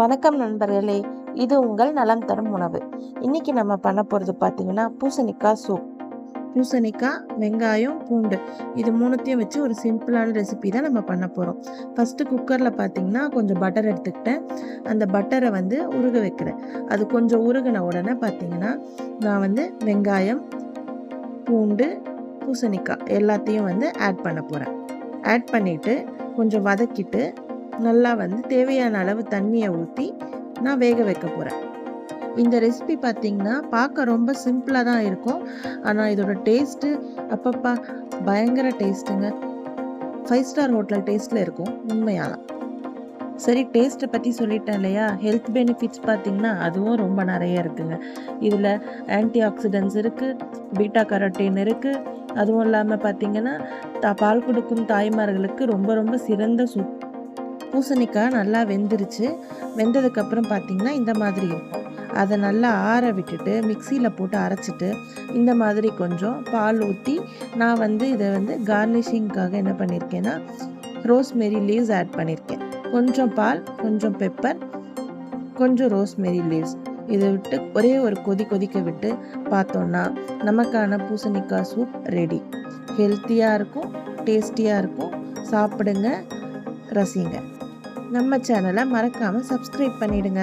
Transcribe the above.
வணக்கம் நண்பர்களே இது உங்கள் நலம் தரும் உணவு. இன்னைக்கு நம்ம பண்ண போகிறது பார்த்தீங்கன்னா பூசணிக்காய் சூப். பூசணிக்காய் வெங்காயம் பூண்டு. இது மூணுத்தையும் வச்சு ஒரு சிம்பிளான ரெசிபி தான் நம்ம பண்ண போகிறோம் ஃபஸ்ட்டு குக்கரில் பார்த்தீங்கன்னா கொஞ்சம் பட்டர் எடுத்துக்கிட்டேன். அந்த பட்டரை வந்து உருக வைக்கிறேன். அது கொஞ்சம் உருகின உடனே பார்த்தீங்கன்னா நான் வந்து வெங்காயம் பூண்டு பூசணிக்காய் எல்லாத்தையும் வந்து ஆட் பண்ண போகிறேன் ஆட் பண்ணிவிட்டு கொஞ்சம் வதக்கிட்டு நல்லா வந்து தேவையான அளவு தண்ணியை ஊற்றி நான் வேக வைக்க போகிறேன் இந்த ரெசிபி பார்த்தீங்கன்னா பார்க்க ரொம்ப சிம்பிளாக தான் இருக்கும். ஆனால் இதோட டேஸ்ட்டு அப்பப்பா பயங்கர டேஸ்ட்டுங்க ஃபைவ் ஸ்டார் ஹோட்டல் டேஸ்ட்டில் இருக்கும் உண்மையாலாம். சரி டேஸ்ட்டை பற்றி சொல்லிட்டேன் இல்லையா? ஹெல்த் பெனிஃபிட்ஸ் பார்த்திங்கன்னா அதுவும் ரொம்ப நிறைய இருக்குங்க. இதில் ஆன்டி ஆக்சிடென்ட்ஸ் இருக்குது பீட்டா கரோட்டின் இருக்குது அதுவும் இல்லாமல் பார்த்திங்கன்னா த பால் கொடுக்கும் தாய்மார்களுக்கு ரொம்ப ரொம்ப சிறந்த சூப் பூசணிக்காய் நல்லா வெந்துருச்சு. வெந்ததுக்கப்புறம் பார்த்தீங்கன்னா இந்த மாதிரி இருக்கும். அதை நல்லா ஆற விட்டுட்டு மிக்சியில் போட்டு அரைச்சிட்டு இந்த மாதிரி கொஞ்சம் பால் ஊற்றி நான் வந்து இதை வந்து கார்னிஷிங்க்காக என்ன பண்ணியிருக்கேன்னா ரோஸ்மெரி லீவ்ஸ் ஆட் பண்ணியிருக்கேன் கொஞ்சம் பால் கொஞ்சம் பெப்பர் கொஞ்சம் ரோஸ்மெரி லீவ்ஸ் இதை விட்டு ஒரே ஒரு கொதி கொதிக்க விட்டு பார்த்தோன்னா நமக்கான பூசணிக்காய் சூப் ரெடி ஹெல்த்தியாக இருக்கும் டேஸ்டியாக இருக்கும். சாப்பிடுங்க ரசிங்க. நம்ம சேனலை மறக்காமல் சப்ஸ்கிரைப் பண்ணிவிடுங்க